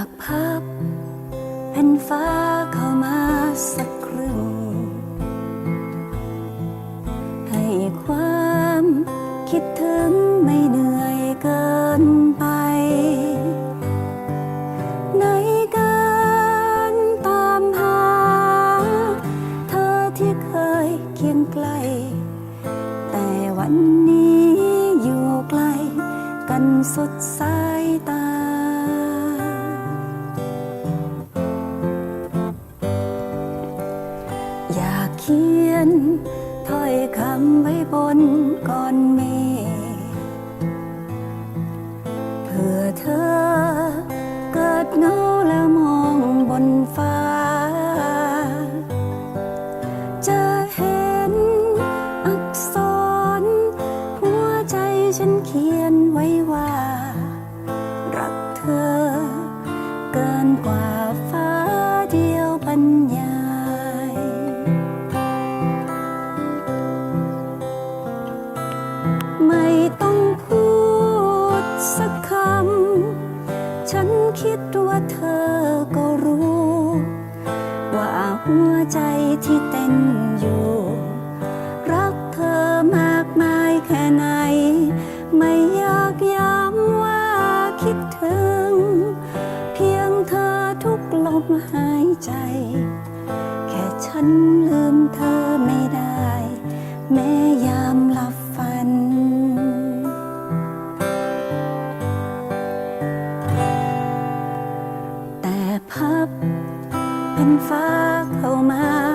ากพับแผ่นฟ้าเข้ามาสักครึ่ง ให้ความคิดถึงไม่เหนื่อยเกินไป ในการตามหา เธอที่เคยเคียงไกล แต่วันนี้อยู่ไกล กันสุดสายตา อยากเขียนถ้อยคำไว้บนก้อนเมฆเพื่อเธอเกิดเงาแล้วมองบนฟ้า จะเห็นอักษร หัวใจฉันเขียนไว้ว่า รักเธอเกินกว่า คิดว่าเธอก็รู้ ว่าหัวใจที่เต้นอยู่ รักเธอมากมายแค่ไหน ไม่อยากย้ำว่าคิดถึง เพียงเธอทุกลมหายใจ แค่ฉันลืมเธอไม่ได้ เป็นฟ้าเข้ามา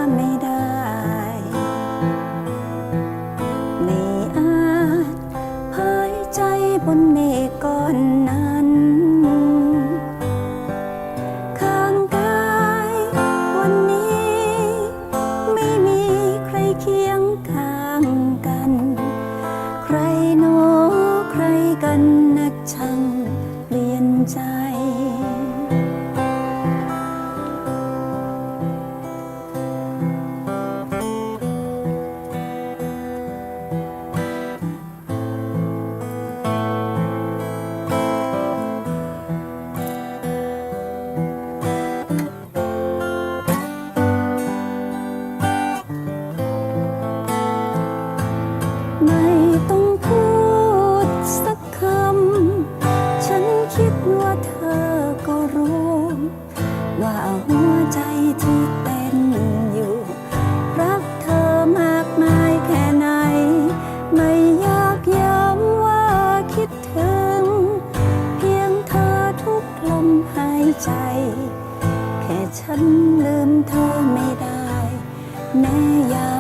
ใจที่เต้นอยู่ รักเธอมากมายแค่ไหน ไม่อยากย้ำว่าคิดถึง เพียงเธอทุกลมหายใจ แค่ฉันลืมเธอไม่ได้ แม้ยา